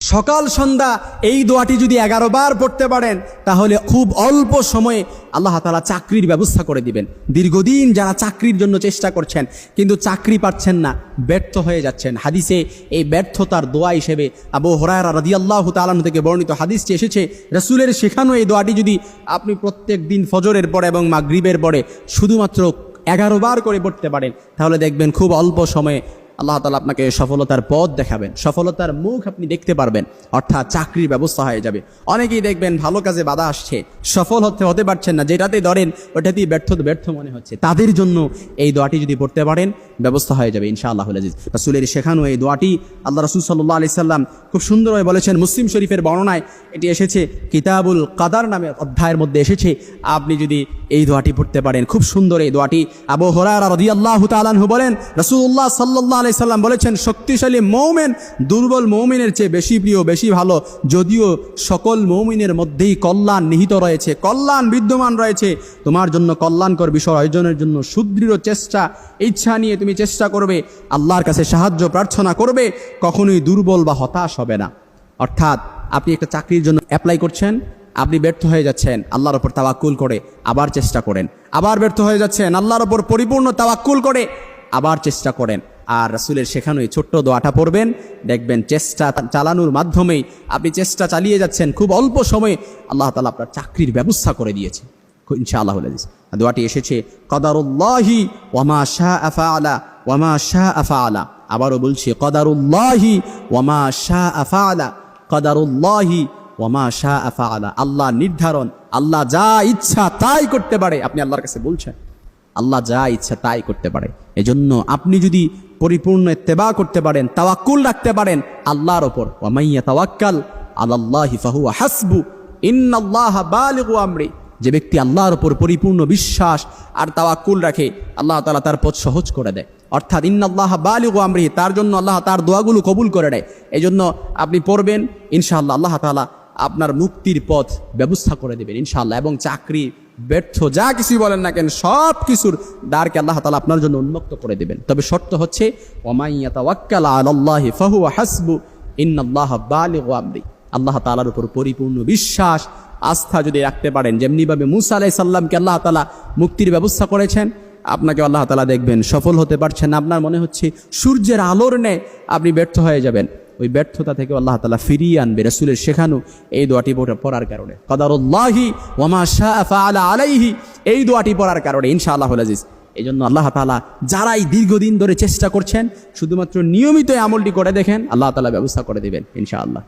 সকাল, সন্ধ্যা, এই দোয়াটি যদি এগারো বার পড়তে পারেন, তাহলে খুব অল্প সময়ে আল্লাহ তালা চাকরির ব্যবস্থা করে দিবেন। দীর্ঘদিন যারা চাকরির জন্য চেষ্টা করছেন, কিন্তু চাকরি পাচ্ছেন না, ব্যর্থ হয়ে যাচ্ছেন। হাদিসে এই ব্যর্থতার দোয়া হিসেবে আবু হরায়রা রাদি আল্লাহ তালান থেকে বর্ণিত হাদিসটি এসেছে, রসুলের শেখানো এই দোয়াটি যদি আপনি প্রত্যেক দিন ফজরের পরে এবং মাগরিবের পরে শুধুমাত্র এগারো বার করে পড়তে পারেন, তাহলে দেখবেন খুব অল্প সময়ে আল্লাহ তালা আপনাকে সফলতার পথ দেখাবেন। সফলতার মুখ আপনি দেখতে পারবেন, অর্থাৎ চাকরির ব্যবস্থা হয়ে যাবে। অনেকেই দেখবেন ভালো কাজে বাধা আসছে, সফল হতে হতে পারছেন না, যেটাতে ধরেন ওটাতেই ব্যর্থ ব্যর্থ মনে হচ্ছে। তাদের জন্য এই দোয়াটি যদি পড়তে পারেন, ব্যবস্থা হয়ে যাবে ইনশা আল্লাহ আজিজ। রাসুলের শেখানো এই দোয়াটি আল্লাহ রসুল সাল্লাহ আলি সাল্লাম খুব সুন্দরভাবে বলেছেন, মুসলিম শরীফের বর্ণনায় এটি এসেছে, কিতাবুল কাদার নামে অধ্যায়ের মধ্যে এসেছে। আপনি যদি এই দোয়াটি পড়তে পারেন, খুব সুন্দর এই দোয়াটি। আবু হরারা রদি আল্লাহ তালানহু বলেন রসুল্লাহ সাল্লাহ আলি সাল্লাম বলেছেন, শক্তিশালী মৌমেন দুর্বল মৌমিনের চেয়ে বেশি প্রিয়, বেশি ভালো। যদিও সকল মৌমিনের মধ্যেই কল্যাণ নিহিত রয়েছে। কল্যাণ বিদ্যমান রয়েছে। তোমার জন্য কল্যাণকর বিষয় অর্জনের জন্য সুদৃঢ় চেষ্টা, ইচ্ছা নিয়ে তুমি চেষ্টা করবে। আল্লাহর কাছে সাহায্য, প্রার্থনা করবে। কখনোই দুর্বল বা হতাশ হবে না। অর্থাৎ, আপনি একটা চাকরির জন্য অ্যাপ্লাই করছেন, আপনি ব্যর্থ হয়ে যাচ্ছেন, আল্লাহর ওপর তাওয়াক্কুল করে আবার চেষ্টা করেন। আবার ব্যর্থ হয়ে যাচ্ছেন, আল্লাহর ওপর পরিপূর্ণ তাওয়াক্কুল করে আবার চেষ্টা করেন। আর রাসুলের শেখানো ছোট্ট দোয়াটা পড়বেন। দেখবেন চেষ্টা চালানোর মাধ্যমেই আপনি চেষ্টা চালিয়ে যাচ্ছেন। খুব অল্প সময়ে আল্লাহ তালা আপনার চাকরির ব্যবস্থা করে দিয়েছে। ইনশাআল্লাহ আজিজ দোয়াটি এসেছে, কদারুল্লাহি ওয়ামা শাহ আফা আলা ওয়ামা শাহ আফা আলা আবারও বলছি, কদারুল্লাহি ওয়ামা শাহ আফা আলা কদারুল্লাহি ওয়ামা শাহ আফা আলা আল্লাহ নির্ধারণ, আল্লাহ যা ইচ্ছা তাই করতে পারে, আপনি আল্লাহর কাছে বলছেন। আল্লাহ যা ইচ্ছা তাই করতে পারে। এজন্য আপনি যদি পরিপূর্ণ ইত্তেবা করতে পারেন, তাওয়াক্কুল রাখতে পারেন আল্লাহর ওপর। ওয়ামাইয়া তাওয়াক্কাল আলাল্লাহি ফাহুয়া হাসবু যে ব্যক্তি আল্লাহর ওপর পরিপূর্ণ বিশ্বাস আর তাওয়াক্কুল রাখে, আল্লাহ তাআলা তার পথ সহজ করে দেয়। অর্থাৎ ইন্নাল্লাহ বালিগু আমরি তার জন্য আল্লাহ তার দোয়াগুলো কবুল করে দেয় এই জন্য আপনি পড়বেন, ইনশাআল্লাহ আল্লাহ তাআলা আপনার মুক্তির পথ ব্যবস্থা করে দেবেন, ইনশাআল্লাহ। এবং চাকরি ব্যর্থ, যা কিছুই বলেন না কেন, সব কিছুর দ্বারকে আল্লাহ তালা আপনার জন্য উন্মুক্ত করে দেবেন। তবে শর্ত হচ্ছে আল্লাহ তালার উপর পরিপূর্ণ বিশ্বাস, আস্থা যদি রাখতে পারেন, যেমনিভাবে মুসা আলাই সাল্লামকে আল্লাহ তালা মুক্তির ব্যবস্থা করেছেন আপনাকে আল্লাহ তালা দেখবেন সফল হতে পারছেন আপনার মনে হচ্ছে সূর্যের আলোর নেয় আপনি ব্যর্থ হয়ে যাবেন। ওই ব্যর্থতা থেকে আল্লাহ তালা ফিরিয়ে আনবে, রসুলের শেখানো এই দোয়াটি পড়ার কারণে। কদারুল্লাহি ওমা শাহ আলা আলাইহি, এই দোয়াটি পড়ার কারণে ইনশা আল্লাহ আজিজ। এই জন্য আল্লাহ তালা যারাই দীর্ঘদিন ধরে চেষ্টা করছেন, শুধুমাত্র নিয়মিত আমলটি করে দেখেন, আল্লাহ তালা ব্যবস্থা করে দেবেন, ইনশাআল্লাহ।